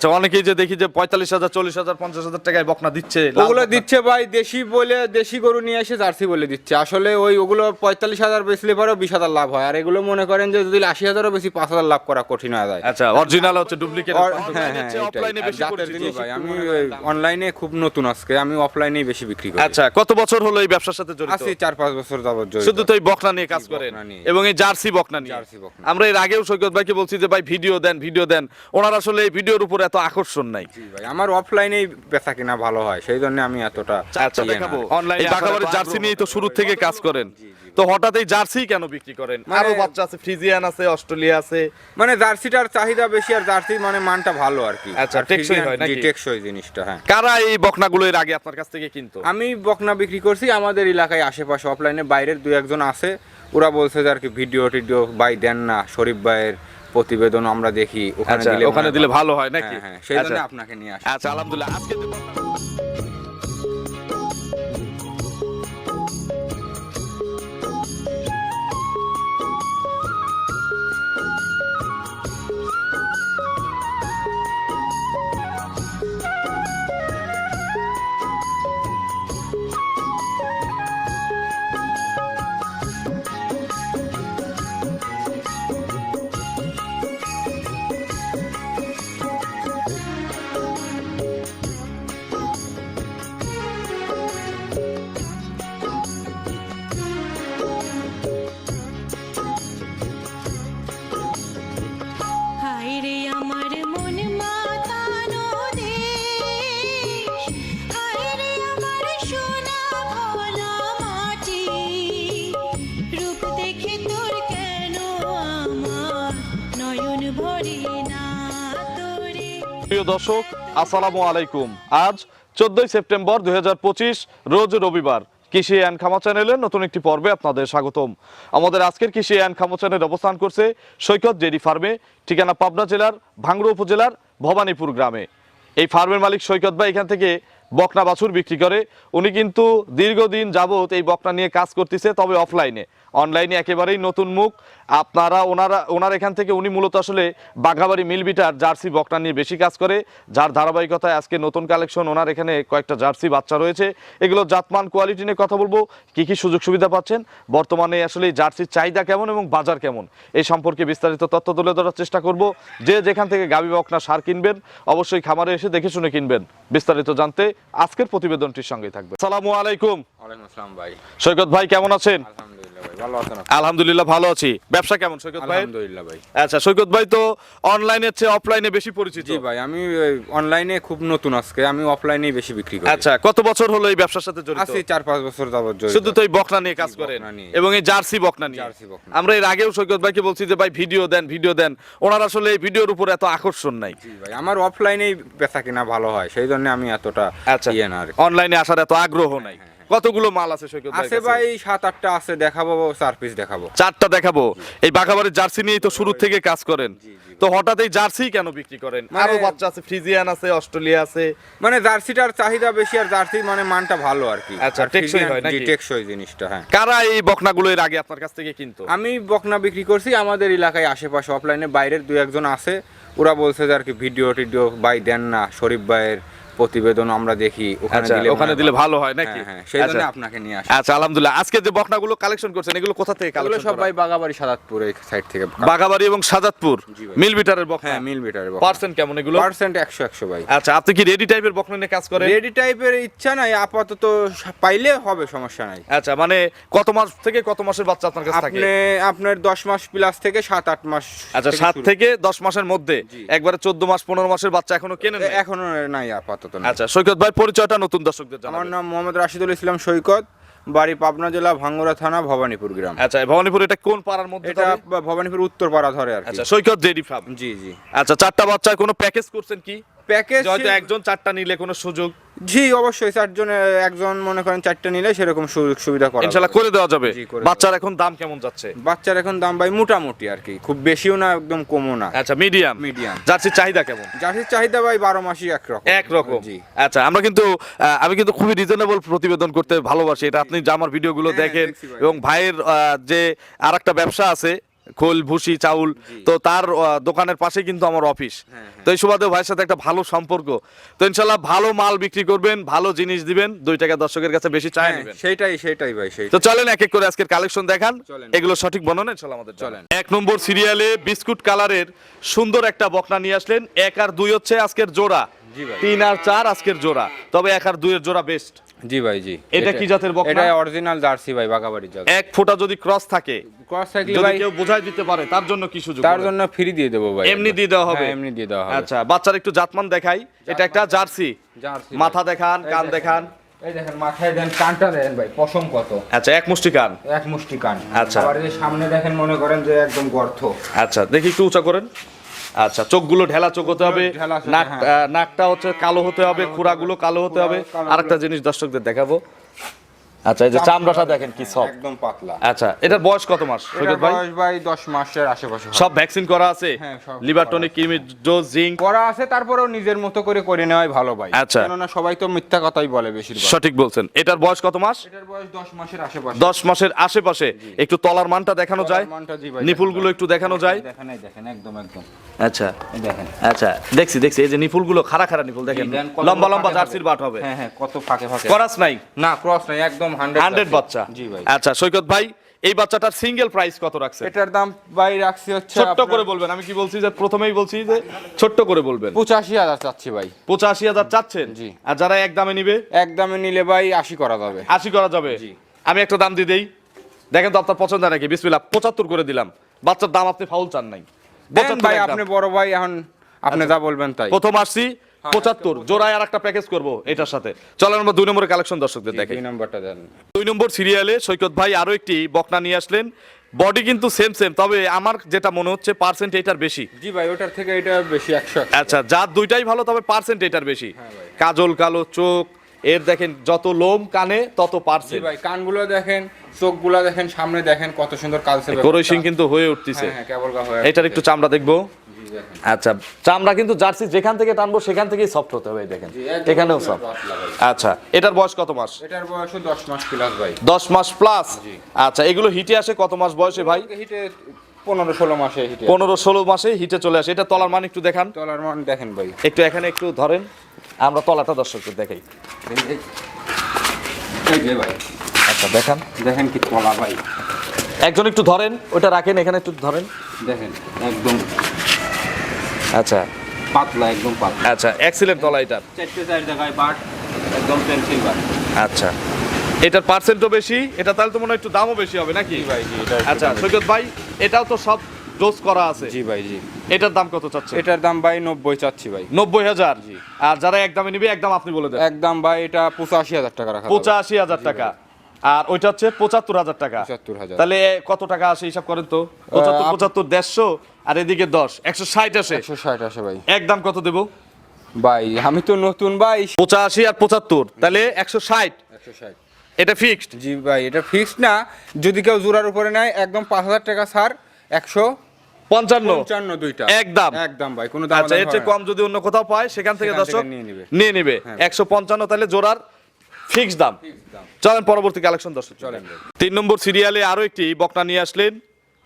আচ্ছা অনেকেই যে দেখি যে পঁয়তাল্লিশ হাজার চল্লিশ হাজার পঞ্চাশ হাজার টাকায় বকনা দিচ্ছে ওগুলো দিচ্ছে ভাই দেশি বলে দেশি গরু নিয়ে এসে জার্সি বলে দিচ্ছে। আসলে ওই ওগুলো পঁয়তাল্লিশ হাজার বেচলে পরেও বিশ হাজার লাভ হয়। আর এগুলো মনে করেন যে যদি আশি হাজারও বেশি পাঁচ হাজার লাভ করা কঠিন হয়ে যায়। আচ্ছা অরিজিনাল হচ্ছে ডুপ্লিকেট হ্যাঁ হ্যাঁ ভাই আমি অনলাইনে খুব নতুন আজকে আমি অফলাইনেই বেশি বিক্রি করি। আচ্ছা কত বছর হলো এই ব্যবসার সাথে জড়িত? আছি চার পাঁচ বছর যাবত জড়িত। শুধু তো এই বকনা নিয়ে কাজ করেন এবং এই জার্সি বকনা নিয়ে। আমরা এর আগেও সৈকত ভাইকে বলছি যে ভাই ভিডিও দেন ভিডিও দেন। ওনার আসলে এই ভিডিওর উপর এত আকর্ষণ নাই। আমার অফলাইনেই বেচা কিনা ভালো হয় সেই জন্য আমি এতটা আচ্ছা অনলাইনে বাঘাবাড়ির জার্সি নিয়েই তো শুরু থেকে কাজ করেন। তো হঠাৎ এই জার্সি কেন বিক্রি করেন? মানে- আরও বাচ্চা আছে ফ্রিজিয়ান আছে অস্ট্রেলিয়া আছে। মানে জার্সিটার চাহিদা বেশি আর জার্সি মানে মানটা ভালো আর কি। আচ্ছা, টেকসই হয় নাকি? টেকসই জিনিসটা হ্যাঁ। কারা এই বকনাগুলো এর আগে আপনার কাছ থেকে কিনতো? আমি বকনা বিক্রি করছি আমাদের এলাকায় আশেপাশে অফলাইনে বাইরের দুই একজন আছে। ওরা বলছে যে আর কি ভিডিও টিডিও ভাই দেন না শরীফ ভাইয়ের প্রতিবেদন আমরা দেখি ওখানে আচ্ছা দিলে ওখানে দিলে ভালো। হয় নাকি? হ্যাঁ হ্যাঁ সেই জন্য আচ্ছা। আপনাকে নিয়ে আসি আচ্ছা আলহামদুলিল্লাহ। আজকে প্রিয় দর্শক, আসসালামু আলাইকুম। আজ চোদ্দই সেপ্টেম্বর রোজ রবিবার কৃষি খামা চ্যানেলের নতুন একটি পর্বে আপনাদের স্বাগতম। আমাদের আজকের কৃষি খামা চ্যানেল অবস্থান করছে সৈকত ডেরি ফার্মে, ঠিকানা পাবনা জেলার ভাঙ্গুড়া উপজেলার ভবানীপুর গ্রামে। এই ফার্মের মালিক সৈকত ভাই এখান থেকে বকনা বাছুর বিক্রি করে। উনি কিন্তু দীর্ঘদিন যাবত এই বকনা নিয়ে কাজ করতেছে, তবে অফলাইনে অনলাইনে একেবারেই নতুন মুখ আপনারা ওনারা ওনার এখান থেকে উনি মূলত আসলে বাঘাবাড়ি মিলবিটার জার্সি বকনা নিয়ে বেশি কাজ করে যার ধারাবাহিকতায় আজকে নতুন কালেকশন ওনার এখানে কয়েকটা জার্সি বাচ্চা রয়েছে। এগুলো জাতমান কোয়ালিটি নিয়ে কথা বলব কি কি সুযোগ সুবিধা পাচ্ছেন বর্তমানে আসলে এই জার্সির চাহিদা কেমন এবং বাজার কেমন এই সম্পর্কে বিস্তারিত তথ্য তুলে ধরার চেষ্টা করব। যে যেখান থেকে গাবি বকনা সার কিনবেন অবশ্যই খামারে এসে দেখে শুনে কিনবেন। বিস্তারিত জানতে আজকের প্রতিবেদনটির সঙ্গে থাকবে সালামু আলাইকুম। ভাই। সৈকত ভাই কেমন আছেন? আলহামদুলিল্লাহ ভালো আছি। ব্যবসা কেমন সৈকত ভাই? আলহামদুলিল্লাহ ভাই। আচ্ছা সৈকত ভাই তো অনলাইনের চেয়ে অফলাইনে বেশি পরিচিত। জি ভাই আমি অনলাইনে খুব নতুন আজকে আমি অফলাইনেই বেশি বিক্রি করি। আচ্ছা কত বছর হলো এই ব্যবসার সাথে জড়িত? আছি চার পাঁচ বছর যাবত জড়িত। শুধু তো এই বকনা নিয়ে কাজ করেন। এবং এই জার্সি বকনা নিয়ে। জার্সি বকনা। আমরা এর আগেও সৈকত ভাইকে বলছি যে ভাই ভিডিও দেন ভিডিও দেন। ওনার আসলে এই ভিডিওর উপর এত আকর্ষণ নাই। জি ভাই আমার অফলাইনেই বেচা কিনা ভালো হয় সেই জন্য আমি এতটা আচ্ছা ইয়ে। অনলাইনে আসার এত আগ্রহ নাই। কতগুলো মাল আছে সৈকত আছে ভাই সাত আটটা আছে দেখাবো চার পিস দেখাবো। চারটা দেখাবো? এই বাঘাবাড়ির জার্সি নিয়েই তো শুরু থেকে কাজ করেন। তো হঠাৎ এই জার্সি কেন বিক্রি করেন? মানে- আরও বাচ্চা আছে ফ্রিজিয়ান আছে অস্ট্রেলিয়া আছে। মানে জার্সিটার চাহিদা বেশি আর জার্সি মানে মানটা ভালো আর কি। আচ্ছা, টেকসই হয় নাকি? টেকসই জিনিসটা হ্যাঁ। কারা এই বকনাগুলো এর আগে আপনার কাছ থেকে কিনতো? আমি বকনা বিক্রি করছি আমাদের এলাকায় আশেপাশে অফলাইনে বাইরের দুই একজন আছে ওরা বলছে যে আর কি ভিডিও টিডিও ভাই দেন না শরীফ ভাইয়ের প্রতিবেদন আমরা দেখি ওখানে আচ্ছা দিলে ওখানে দিলে ভালো হয় নাকি? হ্যাঁ, হ্যাঁ, সেই জন্য আচ্ছা। আপনাকে নিয়ে আসি। আচ্ছা আলহামদুলিল্লাহ। আজকে যে বকনাগুলো কালেকশন করছেন এগুলো কোথা থেকে কালেকশন সব ভাই বাগাবাড়ি সাদাতপুর এই সাইড থেকে। বাঘাবাড়ি এবং ভাই। মিল বিটারের বকনা? হ্যাঁ মিল মিটারে পার্সেন্ট কেমন এগুলো? পার্সেন্ট একশো একশো ভাই। আচ্ছা আপনি কি রেডি টাইপের বকনা নিয়ে কাজ করেন? রেডি টাইপের ইচ্ছা নাই আপাতত পাইলে হবে সমস্যা নাই। আচ্ছা মানে কত মাস থেকে কত মাসের বাচ্চা আপনার কাছে থাকে? আপনি আপনার দশ মাস প্লাস থেকে সাত আট মাস আচ্ছা থেকে সাত থেকে দশ মাসের মধ্যে। একবারে চোদ্দ মাস পনেরো মাসের বাচ্চা এখনও কেনেন? এখনও নাই আপাতত। নাই। আচ্ছা সৈকত ভাই পরিচয়টা নতুন দর্শকদের আমার নাম মোহাম্মদ রাশিদুল ইসলাম সৈকত বাড়ি পাবনা জেলা ভাঙ্গুরা থানা ভবানীপুর গ্রাম। আচ্ছা ভবানীপুর এটা কোন পাড়ার মধ্যে এটা? ভবানীপুর উত্তর পাড়া ধরে আর আচ্ছা সৈকত ডেরি ফার্ম। জি জি। আচ্ছা চারটা বাচ্চার কোনো প্যাকেজ করছেন কি? প্যাকেজ হয়তো একজন চারটা নিলে কোনো সুযোগ। জি অবশ্যই চারজনে একজন মনে করেন চারটে নিলে সেরকম সুযোগ সুবিধা করা ইনশাল্লাহ যাবে। করে দেওয়া যাবে। বাচ্চার এখন দাম কেমন যাচ্ছে? বাচ্চার এখন দাম ভাই মোটামুটি আর কি খুব বেশিও না একদম কমও না। আচ্ছা মিডিয়াম মিডিয়াম যাচ্ছে চাহিদা কেমন? জার্সির চাহিদা ভাই বারো মাসই একরকম। একরকম। জি। আচ্ছা আমরা কিন্তু আমি কিন্তু খুবই রিজনেবল প্রতিবেদন করতে ভালোবাসি। এটা আপনি যে আমার ভিডিওগুলো হ্যাঁ, দেখেন এবং ভাইয়ের যে আরেকটা ব্যবসা আছে খোল ভুসি চাউল। তো তার দোকানের পাশে কিন্তু আমার অফিস। হ্যাঁ, তো এই সুবাদে ভাইয়ের সাথে একটা ভালো সম্পর্ক। তো ইনশাল্লাহ ভালো মাল বিক্রি করবেন ভালো জিনিস দিবেন দুই টাকা দর্শকের কাছে বেশি চায় হ্যাঁ, নেবেন। সেইটাই সেইটাই ভাই সেই তো চলেন এক এক করে আজকের কালেকশন দেখান। এগুলো সঠিক বর্ণনা চলো আমাদের চলেন। এক নম্বর সিরিয়ালে বিস্কুট কালারের সুন্দর একটা বকনা নিয়ে আসলেন। এক আর দুই হচ্ছে আজকের জোড়া। তিন আর চার আজকের জোড়া তবে এক আর দুইয়ের জোড়া বেস্ট জি ভাই জি। এটা কি জাতের বকনা? এটা অরিজিনাল জার্সি ভাই বাগাবাড়ির জাত। এক ফোঁটা যদি ক্রস থাকে ক্রস থাকলে যদি ভাই কেউ বোঝাই দিতে পারে তার জন্য কি সুযোগ তার জন্য ফ্রি দিয়ে দেবো ভাই। এমনি দিয়ে দেওয়া হবে? হ্যাঁ, এমনি দিয়ে দেওয়া হবে। আচ্ছা বাচ্চার একটু জাতমান দেখাই। এটা একটা জার্সি। জার্সি মাথা দেখান কান দেখান। এই দেখেন মাথায় দেন কানটা দেন ভাই পশম কত? আচ্ছা এক মুষ্টি কান। এক মুষ্টি কান। আচ্ছা। সামনে দেখেন মনে করেন যে একদম গর্ত। আচ্ছা দেখি একটু উঁচা করেন। আচ্ছা চোখগুলো ঢেলা চোখ হতে হবে নাক হ্যাঁ। নাকটা হচ্ছে কালো হতে হবে খুরাগুলো কালো হতে হবে। আর আরেকটা জিনিস দর্শকদের দেখাবো। আচ্ছা এই যে চামড়াটা দেখেন কি সব একদম পাতলা। আচ্ছা এটার বয়স কত মাস? সৈকত ভাই? বয়স ভাই দশ মাসের আশেপাশে সব ভ্যাকসিন করা আছে? হ্যাঁ, সব লিভার টনিক ডোজ জিঙ্ক করা আছে তারপরেও নিজের মতো করে করে নেওয়াই ভালো ভাই। আচ্ছা। কেননা সবাই তো মিথ্যা কথাই বলে বেশিরভাগ। সঠিক বলছেন। এটার বয়স কত মাস? এটার বয়স দশ মাসের আশেপাশে। দশ মাসের আশেপাশে। একটু তলার মানটা দেখানো যায়? নিপুলগুলো একটু দেখানো যায়। দেখেন দেখেন একদম একদম। আচ্ছা। দেখেন। আচ্ছা দেখছি দেখছি। এই যে নিপুলগুলো খাড়া খাড়া নিপুল দেখেন। লম্বা লম্বা জার্সির বাট হবে। হ্যাঁ হ্যাঁ কত ফাঁকে ফাঁকে। করাস নাই? না ক্রস নাই একদম হান্ড্রেড হান্ড্রেড বাচ্চা। জি ভাই। আচ্ছা সৈকত ভাই এই বাচ্চাটার সিঙ্গেল প্রাইস কত রাখছে এটার দাম ভাই রাখছি হচ্ছে ছোট্ট করে বলবেন আমি কি বলছি যে প্রথমেই বলছি যে ছোট্ট করে বলবেন? পঁচাশি হাজার চাচ্ছি ভাই। পঁচাশি হাজার চাচ্ছেন? জি। আর যারা এক দামে নিবে? এক দামে নিলে ভাই আশি করা যাবে। আশি করা যাবে? জি। আমি একটা দাম দিয়ে দেই। দেখেন তো আপনার পছন্দ নাকি? বিসমিল্লাহ পঁচাত্তর করে দিলাম। বাচ্চার দাম আপনি ফাউল চান নাই। 75 ভাই আপনি বড় ভাই এখন আপনি যা বলবেন তাই। প্রথম আসছি পঁচাত্তর জোড়ায় আর একটা প্যাকেজ করব এটার সাথে। চলেন আমরা দুই নম্বরের কালেকশন দর্শকদের দেখে এই নাম্বারটা দেন। দুই নম্বর সিরিয়ালে সৈকত ভাই আরও একটি বকনা নিয়ে আসলেন। বডি কিন্তু সেম সেম তবে আমার যেটা মনে হচ্ছে পার্সেন্ট এটার বেশি। জি ভাই ওটার থেকে এটা বেশি একশো আচ্ছা যার দুইটাই ভালো তবে পার্সেন্ট এটার বেশি। হ্যাঁ কাজল কালো চোখ এর দেখেন যত লোম কানে তত জি পার্সেন্ট ভাই কানগুলো দেখেন চোখগুলো দেখেন সামনে দেখেন কত সুন্দর কালসে সিং কিন্তু হয়ে উঠতেছে। হ্যাঁ হ্যাঁ কেবল গা হয়ে এটার একটু চামড়া দেখব। আচ্ছা চামড়া কিন্তু জার্সি যেখান থেকে টানবো সেখান থেকেই সফট হতে হবে দেখেন। এখানেও সফট আচ্ছা এটার বয়স কত মাস? এটার বয়স দশ মাস প্লাস ভাই। দশ মাস প্লাস আচ্ছা এগুলো হিটে আসে কত মাস বয়সে ভাই? হিটে পনেরো ষোলো মাসে হিটে পনেরো ষোলো মাসে হিটে চলে আসে। এটা তলার মান একটু দেখান। তলার মান দেখেন ভাই। একটু এখানে একটু ধরেন। আমরা তলাটা দর্শকদের দেখাই। ভাই। আচ্ছা দেখান। দেখেন কি তলা ভাই। একজন একটু ধরেন ওটা রাখেন এখানে একটু ধরেন। দেখেন একদম। আচ্ছা। পাতলা একদম পাতলা। আচ্ছা এক্সিলেন্ট এটার চারটে চার জায়গায় বাট একদম পেন্সিল বাট আচ্ছা। এটার পার্সেন্টও বেশি এটা তাহলে তো মনে হয় একটু দামও বেশি হবে নাকি? জি ভাই জি আচ্ছা সৈকত ভাই এটাও তো সব ডোজ করা আছে। জি ভাই জি। এটার দাম কত চাচ্ছে এটার দাম ভাই নব্বই চাচ্ছি ভাই। নব্বই হাজার? আর যারা একদমে নিবে একদম আপনি বলে দেন। একদম ভাই এটা পঁচাশি হাজার টাকা রাখা পঁচাশি হাজার টাকা। আর ওইটা হচ্ছে পঁচাত্তর হাজার টাকা। পঁচাত্তর হাজার। তাহলে কত টাকা আসে হিসাব করেন তো? পঁচাত্তর পঁচাত্তর দেড়শো? আর এদিকে দশ একশো ষাট আসে। একশো ষাট আসে ভাই। একদম কত দেবো? ভাই আমি তো নতুন ভাই। পঁচাশি আর পঁচাত্তর তাহলে একশো ষাট। একশো ষাট। এটা ফিক্সড জি ভাই এটা ফিক্সড না। যদি কেউ জোড়ার উপরে নেয় একদম পাঁচ হাজার টাকা ছাড় একশো পঞ্চান্ন। পঞ্চান্ন দুইটা। একদম। একদম ভাই কোনো দাম আচ্ছা এর চেয়ে কম যদি অন্য কোথাও পায় সেখান থেকে দর্শক নিয়ে নিবে। নিয়ে নিবে। হ্যাঁ। একশো পঞ্চান্ন তাহলে জোড়ার ফিক্স দাম। চলেন পরবর্তী কালেকশন দর্শক। চলেন তিন নম্বর সিরিয়ালে আরও একটি বকনা নিয়ে আসলেন।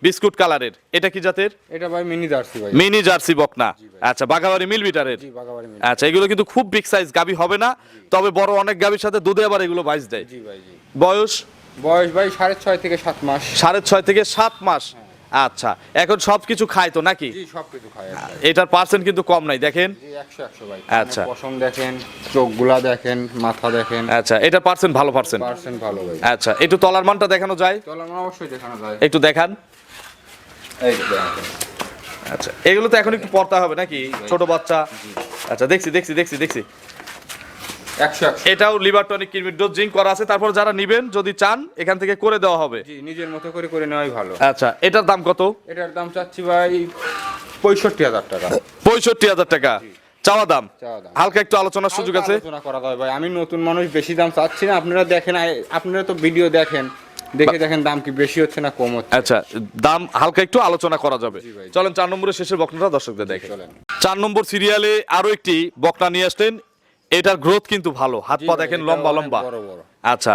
বিস্কুট কালারের। এটা কি জাতের? এটা ভাই মিনি জার্সি ভাই। মিনি জার্সি বকনা। আচ্ছা বাঘাবাড়ি মিল বিটারের? জি বাগাবাড়ি মিনি আচ্ছা এগুলো কিন্তু খুব বিগ সাইজ গাবি হবে না তবে বড় অনেক গাবির সাথে দুধে আবার এগুলো বাইশ দেয়। জি ভাই জি। বয়স? বয়স ভাই সাড়ে ছয় থেকে সাত মাস। সাড়ে ছয় থেকে সাত মাস। আচ্ছা এখন সবকিছু খায় তো নাকি? জি সব কিছু খায় এটার পার্সেন্ট কিন্তু কম নাই দেখেন। ভাই। আচ্ছা। পশম দেখেন চোখগুলা দেখেন মাথা দেখেন। আচ্ছা এটা পার্সেন্ট ভালো পার্সেন্ট পার্সেন্ট ভালো ভাই। আচ্ছা একটু তলার মানটা দেখানো যায়? চলো আমরা অবশ্যই দেখানো যায়। একটু দেখেন। আচ্ছা এগুলো তো এখন একটু পড়তে হবে নাকি? ছোট বাচ্চা। আচ্ছা দেখছি দেখছি দেখছি দেখছি। এটাও liver tonic kidney dose zinc করা আছে। তারপর যারা নিবেন যদি চান এখান থেকে করে দেওয়া হবে। জি নিজের মতো করে করে নেওয়াই ভালো। আচ্ছা এটার দাম কত? এটার দাম চাচ্ছি ভাই পঁয়ষট্টি হাজার টাকা। পঁয়ষট্টি হাজার টাকা। চাওয়া দাম? হালকা একটু আলোচনার সুযোগ আছে? আলোচনা করা যায় ভাই। আমি নতুন মানুষ বেশি দাম চাচ্ছি না। আপনারা দেখেন আপনারা তো ভিডিও দেখেন। দেখে দেখেন দাম কি বেশি হচ্ছে না কম হচ্ছে। আচ্ছা দাম হালকা একটু আলোচনা করা যাবে। চলেন চার নম্বরের শেষের বকনাটা দর্শকদের দেখে। চার নম্বর সিরিয়ালে আরও একটি বকনা নিয়ে আসলেন। এটার গ্রোথ কিন্তু ভালো। হাত পা দেখেন লম্বা লম্বা। আচ্ছা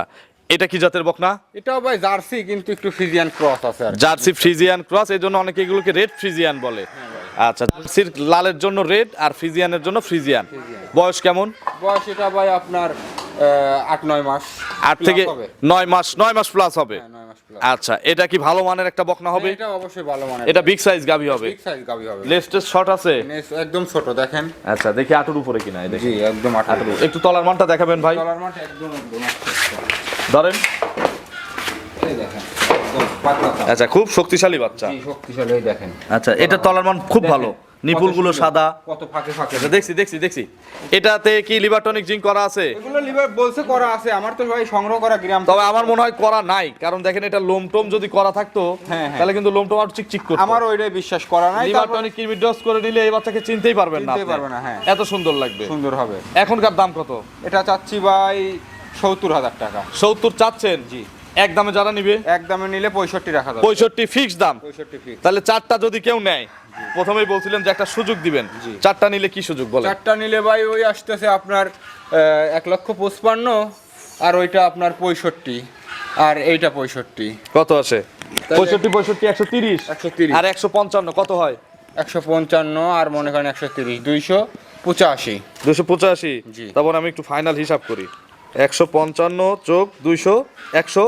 এটা কি জাতের বকনা এটাও ভাই জার্সি কিন্তু একটু ফিজিয়ান ক্রস আছে জার্সি ফ্রিজিয়ান ক্রস এই জন্য অনেকে এগুলোকে রেড ফ্রিজিয়ান বলে। আচ্ছা জার্সির লালের জন্য রেড আর ফ্রিজিয়ানের জন্য ফ্রিজিয়ান। বয়স কেমন? বয়স এটা ভাই আপনার আট নয় মাস আট থেকে। নয় মাস নয় মাস প্লাস হবে? হ্যাঁ, আচ্ছা এটা কি ভালো মানের একটা বকনা হবে? এটা অবশ্যই ভালো মানে এটা বিগ সাইজ গাভি হবে। বিগ সাইজ গাবি হবে। লেস্টের শর্ট আছে? একদম ছোট দেখেন। আচ্ছা দেখি আটুর উপরে কিনা এই দেখি। একদম আঠারো একটু তলার মানটা দেখাবেন ভাই। ডলার মাঠ একদম। ধরেন। এই দেখেন। আচ্ছা খুব শক্তিশালী বাচ্চা। শক্তিশালী দেখেন। আচ্ছা এটা তলার মান খুব ভালো। নিপুলগুলো সাদা। কত ফাঁকে ফাঁকে। আচ্ছা দেখছি দেখছি দেখছি। এটাতে কি লিভারটনিক জিঙ্ক করা আছে? এগুলো লিভার বলছে করা আছে আমার তো ভাই সংগ্রহ করা গ্রাম তবে আমার মনে হয় করা নাই কারণ দেখেন এটা লোম টোম যদি করা থাকতো হ্যাঁ, হ্যাঁ। তাহলে কিন্তু লোম টোম আর চিকচিক করতো। আমার ওইটাই বিশ্বাস করা নাই লিভারটনিক কিডনি ডস করে নিলে এই বাচ্চাকে চিনতেই পারবেন না চিনতেই আপনি। পারবে না, হ্যাঁ। এত সুন্দর লাগবে। সুন্দর হবে। এখনকার দাম কত? এটা চাচ্ছি ভাই সত্তর হাজার টাকা। সত্তর চাচ্ছেন? জি। এক দামে যারা নিবে? এক দামে নিলে পঁয়ষট্টি রাখা যাবে। পঁয়ষট্টি ফিক্স দাম। পঁয়ষট্টি ফিক্স তাহলে চারটা যদি কেউ নেয় প্রথমেই বলছিলেন যে একটা সুযোগ দিবেন। চারটা নিলে কি সুযোগ বলে চারটা নিলে ভাই ওই আসতেছে আপনার এক লক্ষ পঁচপান্ন আর ওইটা আপনার পঁয়ষট্টি আর এইটা পঁয়ষট্টি। কত আছে? পঁয়ষট্টি পঁয়ষট্টি একশো তিরিশ। একশো তিরিশ। আর একশো পঞ্চান্ন কত হয়? একশো পঞ্চান্ন আর মনে করেন একশো তিরিশ দুইশো পঁচাশি। দুশো পঁচাশি। তারপর আমি একটু ফাইনাল হিসাব করি। একশো পঞ্চান্ন চোখ দুইশো একশো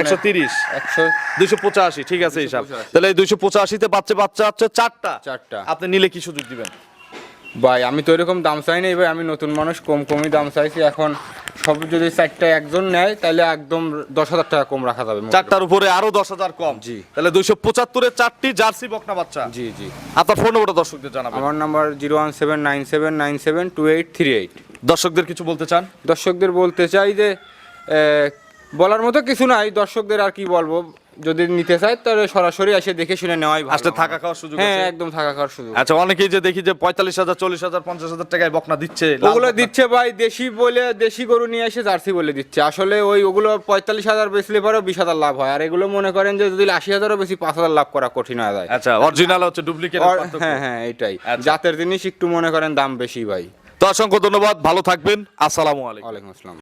একশো তিরিশ। একশো দুইশো পঁচাশি ঠিক আছে হিসাব। তাহলে এই দুইশো পঁচাশিতে বাচ্চা বাচ্চা হচ্ছে চারটা। চারটা। আপনি নিলে কি সুযোগ দিবেন? ভাই আমি তো এরকম দাম চাই নাই ভাই আমি নতুন মানুষ কম কমই দাম চাইছি। এখন সব যদি চারটা একজন নেয় তাহলে একদম দশ হাজার টাকা কম রাখা যাবে চারটার উপরে আরও দশ হাজার কম। জি। তাহলে দুইশো পঁচাত্তরের চারটি জার্সি বকনা বাচ্চা। জি জি। আপনার ফোন নম্বরটা দর্শকদের জানাবেন। আমার number zero one seven nine seven nine seven two eight three eight. দর্শকদের কিছু বলতে চান? দর্শকদের বলতে চাই যে বলার মতো কিছু নাই। দর্শকদের আর কি বলব? যদি নিতে চায় তাহলে সরাসরি এসে দেখে শুনে নেওয়াই ভালো। আসলে থাকা খাওয়ার সুযোগ হ্যাঁ একদম থাকা খাওয়ার সুযোগ। আচ্ছা অনেকেই যে দেখি যে পঁয়তাল্লিশ হাজার চল্লিশ হাজার পঞ্চাশ হাজার টাকায় বকনা দিচ্ছে ওগুলো দিচ্ছে ভাই দেশি বলে দেশি গরু নিয়ে এসে জার্সি বলে দিচ্ছে। আসলে ওই ওগুলো পঁয়তাল্লিশ হাজার বেচলে পরেও বিশ হাজার লাভ হয়। আর এগুলো মনে করেন যে যদি আশি হাজারও বেশি পাঁচ হাজার লাভ করা কঠিন হয়ে যায়। আচ্ছা অরিজিনাল হচ্ছে ডুপ্লিকেট হ্যাঁ হ্যাঁ এটাই। আচ্ছা। জাতের জিনিস একটু মনে করেন দাম বেশি ভাই। তো অসংখ্য ধন্যবাদ ভালো থাকবেন। আসসালামু আলাইকুম। আসসালাম।